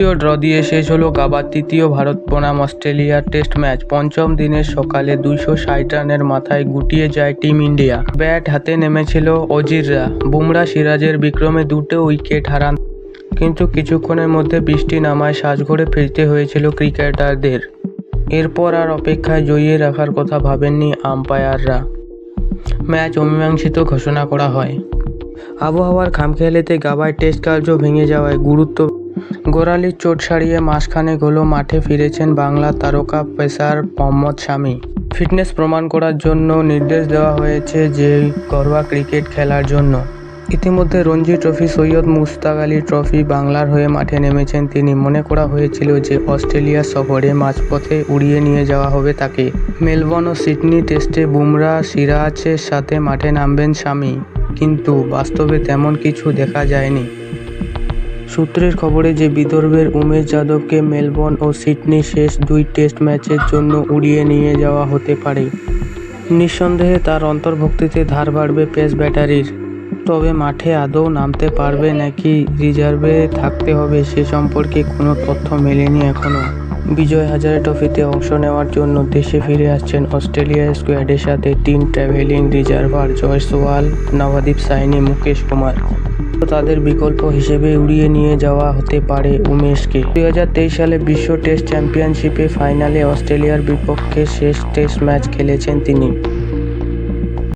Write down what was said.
তৃতীয় ড্র দিয়ে শেষ হলো গাবার তৃতীয় ভারত বনাম অস্ট্রেলিয়ার টেস্ট ম্যাচ। পঞ্চম দিনের সকালে দুইশো ষাট রানের মাথায় গুটিয়ে যায় টিম ইন্ডিয়া। ব্যাট হাতে নেমেছিল অজিররা। বুমরা সিরাজের বিক্রমে দুটো উইকেট হারান। কিন্তু কিছুক্ষণের মধ্যে বৃষ্টি নামায় সাজঘরে ফিরতে হয়েছিল ক্রিকেটারদের। এরপর আর অপেক্ষায় জয়ী রাখার কথা ভাবেননি আম্পায়াররা। ম্যাচ অমীমাংসিত ঘোষণা করা হয়। আবহাওয়ার খামখেয়ালিতে গাবায় টেস্ট কার্য ভেঙে যাওয়ায় গুরুত্ব গোড়ালির চোট সারিয়ে মাসখানেক হলো মাঠে ফিরেছেন বাংলা তারকা পেসার মোহাম্মদ শামি। ফিটনেস প্রমাণ করার জন্য নির্দেশ দেওয়া হয়েছে যে ঘরোয়া ক্রিকেট খেলার জন্য। ইতিমধ্যে রঞ্জি ট্রফি, সৈয়দ মুস্তাক আলী ট্রফি বাংলার হয়ে মাঠে নেমেছেন তিনি। মনে করা হয়েছিল যে অস্ট্রেলিয়া সফরে মাঝপথে উড়িয়ে নিয়ে যাওয়া হবে তাকে। মেলবোর্ন ও সিডনি টেস্টে বুমরা সিরাজের সাথে মাঠে নামবেন স্বামী কিন্তু বাস্তবে তেমন কিছু দেখা যায়নি। সূত্রের খবরে যে বিদর্ভের উমেশ যাদবকে মেলবোর্ন ও সিডনি শেষ দুই টেস্ট ম্যাচের জন্য উড়িয়ে নিয়ে যাওয়া হতে পারে। নিঃসন্দেহে তার অন্তর্ভুক্তিতে ধার বাড়বে পেস ব্যাটারির। তবে মাঠে আদৌ নামতে পারবে নাকি রিজার্ভে থাকতে হবে সে সম্পর্কে কোনো তথ্য মেলেনি এখনও। বিজয় হাজারে ট্রফিতে অংশ নেওয়ার জন্য দেশে ফিরে আসছেন অস্ট্রেলিয়া স্কোয়াডের সাথে তিন ট্রাভেলিং রিজার্ভার জয় সোয়াল নবাদীপ সাইনি, মুকেশ কুমার। তাদের বিকল্প হিসেবে উড়িয়ে নিয়ে যাওয়া হতে পারে উমেশকে। দুই হাজার তেইশ সালে বিশ্ব টেস্ট চ্যাম্পিয়নশিপে ফাইনালে অস্ট্রেলিয়ার বিপক্ষে শেষ টেস্ট ম্যাচ খেলেছেন তিনি।